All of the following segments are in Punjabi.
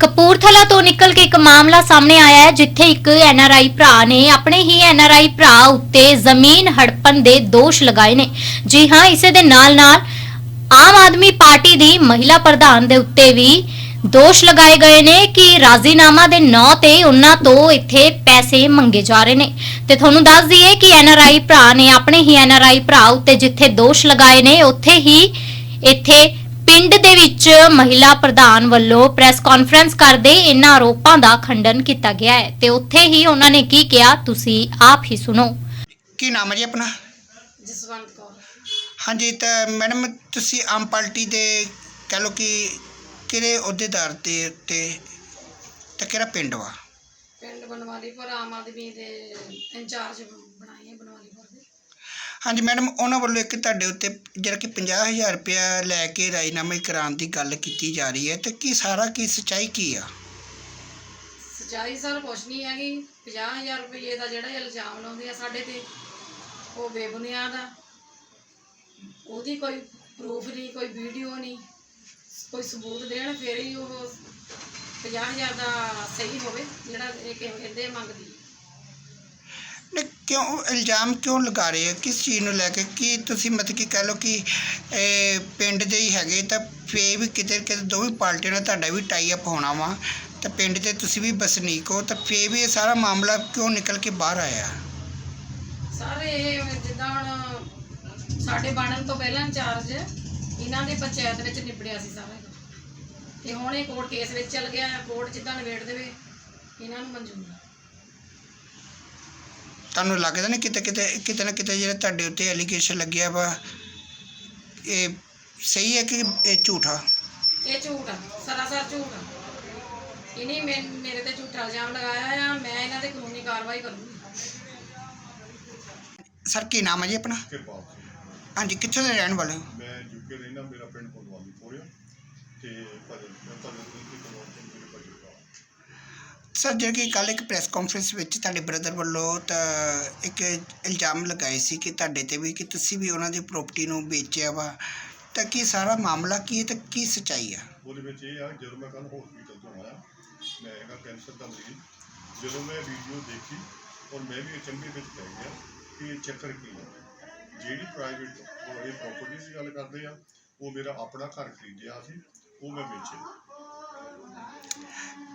ਕਪੂਰਥਲਾ ਤੋਂ ਨਿਕਲ ਕੇ ਇੱਕ ਮਾਮਲਾ ਸਾਹਮਣੇ ਆਇਆ ਹੈ, ਜਿੱਥੇ ਇੱਕ ਐਨਆਰਆਈ ਭਰਾ ਨੇ ਆਪਣੇ ਹੀ ਐਨਆਰਆਈ ਭਰਾ ਉੱਤੇ ਜ਼ਮੀਨ ਹੜਪਣ ਦੇ ਦੋਸ਼ ਲਗਾਏ ਨੇ। ਜੀ ਹਾਂ, ਇਸੇ ਦੇ ਨਾਲ-ਨਾਲ ਆਮ ਆਦਮੀ ਪਾਰਟੀ ਦੀ ਮਹਿਲਾ ਪ੍ਰਧਾਨ ਦੇ ਉੱਤੇ ਵੀ ਦੋਸ਼ ਲਗਾਏ ਗਏ ਨੇ ਕਿ ਰਾਜ਼ੀਨਾਮਾ ਦੇ ਨਾਂ ਤੇ ਉਹਨਾਂ ਤੋਂ ਇੱਥੇ ਪੈਸੇ ਮੰਗੇ ਜਾ ਰਹੇ ਨੇ। ਤੇ ਤੁਹਾਨੂੰ ਦੱਸ ਦਈਏ ਕਿ ਐਨਆਰਆਈ ਭਰਾ ਨੇ ਆਪਣੇ ਹੀ ਐਨਆਰਆਈ ਭਰਾ ਉੱਤੇ ਜਿੱਥੇ ਦੋਸ਼ ਲਗਾਏ ਨੇ, ਉੱਥੇ ਹੀ ਇੱਥੇ ਪਿੰਡ ਦੇ ਵਿੱਚ ਮਹਿਲਾ ਪ੍ਰਧਾਨ ਵੱਲੋਂ ਪ੍ਰੈਸ ਕਾਨਫਰੰਸ ਕਰਦੇ ਇਹਨਾਂ ਆਰੋਪਾਂ ਦਾ ਖੰਡਨ ਕੀਤਾ ਗਿਆ ਹੈ ਤੇ ਉੱਥੇ ਹੀ ਉਹਨਾਂ ਨੇ ਕੀ ਕਿਹਾ ਤੁਸੀਂ ਆਪ ਹੀ ਸੁਣੋ। ਕੀ ਨਾਮ ਹੈ ਜੀ ਆਪਣਾ? ਜਸਵੰਤ ਕੌਰ। ਹਾਂਜੀ ਤਾਂ ਮੈਡਮ ਤੁਸੀਂ ਆਮ ਪਾਰਟੀ ਦੇ ਕਹਿ ਲਓ ਕਿ ਕਿਹੜੇ ਅਹੁਦੇਦਾਰ ਦੇ ਉੱਤੇ ਤੇ ਕਿਹੜਾ ਪਿੰਡ ਵਾ? ਪਿੰਡ ਬਨਵਾਲੀਪੁਰ ਆਮ ਆਦਮੀ ਦੇ ਇੰਚਾਰਜ ਬਣਾਏ ਬਨਵਾਲੀਪੁਰ ਦੇ। ਹਾਂਜੀ, ਮੈਡਮ, ਉਹਨਾਂ ਵੱਲੋਂ ਇੱਕ ਤੁਹਾਡੇ ਉੱਤੇ ਜਿਹੜਾ ਕਿ 50000 ਰੁਪਇਆ ਲੈ ਕੇ ਰਾਜਨਾਮੇ ਕਰਾਉਣ ਦੀ ਗੱਲ ਕੀਤੀ ਜਾ ਰਹੀ ਹੈ, ਤੇ ਕੀ ਸਾਰਾ ਕੀ ਸਚਾਈ ਕੀ ਆ? ਸਚਾਈ ਸਰ, ਕੁਛ ਨਹੀਂ ਹੈਗੀ। 50000 ਰੁਪਏ ਦਾ ਜਿਹੜਾ ਇਲਜ਼ਾਮ ਲਾਉਂਦੇ ਆ ਸਾਡੇ ਤੇ, ਉਹ ਬੇਬੁਨਿਆਦ ਆ। ਉਹਦੀ ਕੋਈ ਪ੍ਰੂਫ ਨਹੀਂ, ਕੋਈ ਵੀਡੀਓ ਨਹੀਂ। ਕੋਈ ਸਬੂਤ ਦੇਣ, ਫਿਰ ਹੀ ਉਹ 50000 ਦਾ ਸਹੀ ਹੋਵੇ, ਜਿਹੜਾ ਇਹ ਕਹਿੰਦੇ ਮੰਗਦੀ। ਨੇ ਕਿਉਂ ਇਲਜ਼ਾਮ ਕਿਉਂ ਲਗਾ ਰਹੇ ਆ ਕਿਸ ਚੀਜ਼ ਨੂੰ ਲੈ ਕੇ? ਕੀ ਤੁਸੀਂ ਮਤਲਬ ਕਿ ਕਹਿ ਲਓ ਕਿ ਪਿੰਡ ਦੇ ਹੀ ਹੈਗੇ, ਤਾਂ ਫਿਰ ਵੀ ਕਿਤੇ ਕਿਤੇ ਦੋਵੇਂ ਪਾਰਟੀਆਂ ਨਾਲ ਤੁਹਾਡਾ ਵੀ ਟਾਈ ਅਪ ਹੋਣਾ ਵਾ। ਤਾਂ ਪਿੰਡ ਦੇ ਤੁਸੀਂ ਵੀ ਵਸਨੀਕ ਹੋ, ਤਾਂ ਫੇ ਵੀ ਇਹ ਸਾਰਾ ਮਾਮਲਾ ਕਿਉਂ ਨਿਕਲ ਕੇ ਬਾਹਰ ਆਇਆ? ਸਾਰੇ ਜਿੱਦਾਂ ਹੁਣ ਸਾਡੇ ਬਣਨ ਤੋਂ ਪਹਿਲਾਂ ਇੰਚਾਰਜ ਇਹਨਾਂ ਦੇ ਪੰਚਾਇਤ ਵਿੱਚ ਨਿਬੜਿਆ ਸੀ ਸਾਰਾ। ਤੇ ਹੁਣ ਇਹ ਕੋਰਟ ਕੇਸ ਵਿੱਚ ਚੱਲ ਗਿਆ ਕੋਰਟ ਜਿੱਦਾਂ ਨਿਬੇੜ ਦੇਵੇ, ਇਹਨਾਂ ਨੂੰ ਮਨਜ਼ੂਰ ਆ। ਤੁਹਾਨੂੰ ਲੱਗਦਾ ਨਹੀਂ ਕਿਤੇ ਕਿਤੇ ਕਿਤੇ ਨਾ ਕਿਤੇ ਜਿਹੜਾ ਤੁਹਾਡੇ ਉੱਤੇ ਐਲੀਗੇਸ਼ਨ ਲੱਗਿਆ ਵਾ? ਇਹ ਸਹੀ ਹੈ ਕਿ ਇਹ ਝੂਠਾ ਇਹ ਝੂਠ ਆ ਸਰਾਸਰ ਝੂਠ ਆ। ਇਹਨੇ ਮੇ- ਮੇਰੇ ਤੇ ਝੂਠਾ ਇਲਜ਼ਾਮ ਲਗਾਇਆ ਆ ਮੈਂ ਇਹਨਾਂ ਤੇ ਕਾਨੂੰਨੀ ਕਾਰਵਾਈ ਕਰੂੰਗੀ। ਸਰ ਕੀ ਨਾਮ ਹੈ ਜੀ ਆਪਣਾ? ਕਿਰਪਾਲ ਸਿੰਘ। ਹਾਂਜੀ ਕਿੱਥੋਂ ਦੇ ਰਹਿਣ ਵਾਲੇ ਹੋ? ਮੈਂ ਯੂਕੇ ਰਹਿਣਾ ਮੇਰਾ ਪਿੰਡ ਕੋਟਵਾਲੀ ਪੋਰਿਆ ਤੇ ਭਜਨ ਮੈਂ ਭਜਨ ਦੀ ਕਲੋਨ ਤੋਂ ਮੇਰੇ ਭਜਨ ਦਾ ਸਰ ਜਿਹੜਾ ਕਿ ਕੱਲ ਇੱਕ ਪ੍ਰੈਸ ਕਾਨਫਰੰਸ ਵਿੱਚ ਤੁਹਾਡੇ ਬ੍ਰਦਰ ਵੱਲੋਂ ਤਾਂ ਇੱਕ ਇਲਜ਼ਾਮ ਲਗਾਏ ਸੀ ਕਿ ਤੁਹਾਡੇ ਤੇ ਵੀ ਕਿ ਤੁਸੀਂ ਵੀ ਉਹਨਾਂ ਦੀ ਪ੍ਰਾਪਰਟੀ ਨੂੰ ਵੇਚਿਆ ਵਾ, ਤਾਂ ਕੀ ਸਾਰਾ ਮਾਮਲਾ ਕੀ ਹੈ ਤੇ ਕੀ ਸਚਾਈ ਆ? ਉਹਦੇ ਵਿੱਚ ਇਹ ਆ, ਜਦੋਂ ਮੈਂ ਕੱਲ ਹਸਪੀਟਲ ਤੋਂ ਆਇਆ, ਮੈਂ ਹੈਗਾ ਕੈਂਸਰ ਦਾ ਮਰੀਜ਼, ਜਦੋਂ ਮੈਂ ਵੀਡੀਓ ਦੇਖੀ ਔਰ ਮੈਂ ਵੀ ਅਚੰਭੇ ਵਿੱਚ ਪੈ ਗਿਆ ਕਿ ਇਹ ਚੱਕਰ ਕੀ ਹੈ ਜਿਹੜੀ ਪ੍ਰਾਈਵੇਟ ਇਹ ਪ੍ਰਾਪਰਟੀ ਦੀ ਗੱਲ ਕਰਦੇ ਆ, ਉਹ ਮੇਰਾ ਆਪਣਾ ਘਰ ਖਰੀਦਿਆ ਸੀ, ਉਹ ਮੈਂ ਵੇਚਿਆ।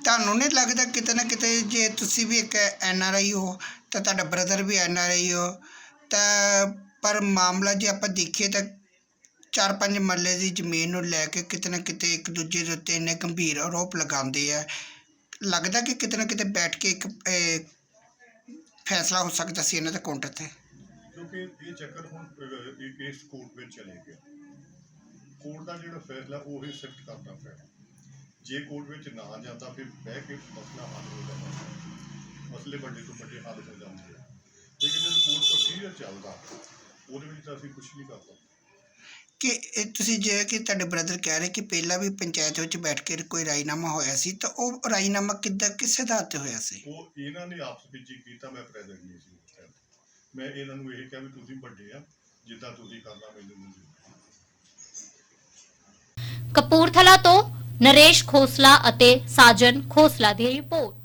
ਤੁਹਾਨੂੰ ਨਹੀਂ ਲੱਗਦਾ ਕਿਤੇ ਨਾ ਕਿਤੇ ਜੇ ਤੁਸੀਂ ਵੀ ਇੱਕ ਐਨ ਆਰ ਆਈ ਹੋ, ਤਾਂ ਤੁਹਾਡਾ brother we N R I ਹੋ, ਤਾਂ ਪਰ ਮਾਮਲਾ ਜੇ ਆਪਾਂ ਦੇਖੀਏ ਤਾਂ ਚਾਰ ਪੰਜ ਮਰਲੇ ਦੀ ਜ਼ਮੀਨ ਨੂੰ ਲੈ ਕੇ ਕਿਤੇ ਨਾ ਕਿਤੇ ਇੱਕ ਦੂਜੇ ਦੇ ਉੱਤੇ ਇੰਨੇ ਗੰਭੀਰ ਆਰੋਪ ਲਗਾਉਂਦੇ ਆ। ਲੱਗਦਾ ਕਿ ਕਿਤੇ ਨਾ ਕਿਤੇ ਬੈਠ ਕੇ ਇੱਕ ਫੈਸਲਾ ਹੋ ਸਕਦਾ ਸੀ ਇਹਨਾਂ ਦੇ ਕਾਊਂਟਰ ਤੇ। ਕਿਉਂਕਿ ਇਹ ਚੱਕਰ ਹੁਣ ਇਹ ਕੇਸ ਕੋਰਟ ਵਿੱਚ ਚਲੇ ਗਿਆ। ਕੋਰਟ ਦਾ ਜਿਹੜਾ ਫੈਸਲਾ, ਉਹ ਹੀ ਸਿਫਟ ਕਰਨਾ ਪੈਣਾ ਜੇ ਕੋਰਟ ਵਿੱਚ ਨਾ ਜਾਂਦਾ ਫਿਰ ਬਹਿ ਕੇ ਮਸਲਾ ਹੱਲ ਹੋ ਜਾਂਦਾ ਮਸਲੇ ਵੱਡੇ ਤੋਂ ਵੱਡੇ ਹੱਲ ਹੋ ਜਾਂਦੇ ਆ ਲੇਕਿਨ ਜਦੋਂ ਕੋਰਟ ਪ੍ਰੋਸੀਜਰ ਚੱਲਦਾ ਉਹਦੇ ਵਿੱਚ ਤਾਂ ਅਸੀਂ ਕੁਝ ਨਹੀਂ ਕਰ ਸਕਦੇ ਕਿ ਇਹ ਤੁਸੀਂ ਜੇ ਕਿ ਤੁਹਾਡੇ ਬ੍ਰਦਰ ਕਹਿ ਰਹੇ ਕਿ ਪਹਿਲਾਂ ਵੀ ਪੰਚਾਇਤ ਵਿੱਚ ਬੈਠ ਕੇ ਕੋਈ ਰਾਜੀਨਾਮਾ ਹੋਇਆ ਸੀ ਤਾਂ ਉਹ ਰਾਜੀਨਾਮਾ ਕਿੱਦਾਂ ਕਿਸ ਆਧਾਰ ਤੇ ਹੋਇਆ ਸੀ ਉਹ ਇਹਨਾਂ ਨੇ ਆਪਸ ਵਿੱਚ ਹੀ ਕੀਤਾ ਮੈਂ ਪ੍ਰੈਜ਼ੈਂਟ ਨਹੀਂ ਸੀ ਉਸ time। ਮੈਂ ਇਹਨਾਂ ਨੂੰ ਇਹ ਕਿਹਾ ਵੀ ਤੁਸੀਂ ਵੱਡੇ ਆ ਜਿੱਦਾਂ ਤੁਸੀਂ ਕਰਨਾ ਮੈਨੂੰ ਮਨਜ਼ੂਰ ਹੈ। ਕਪੂਰਥਲਾ ਤੋਂ ਨਰੇਸ਼ ਖੋਸਲਾ ਅਤੇ ਸਾਜਨ ਖੋਸਲਾ ਦੀ ਰਿਪੋਰਟ।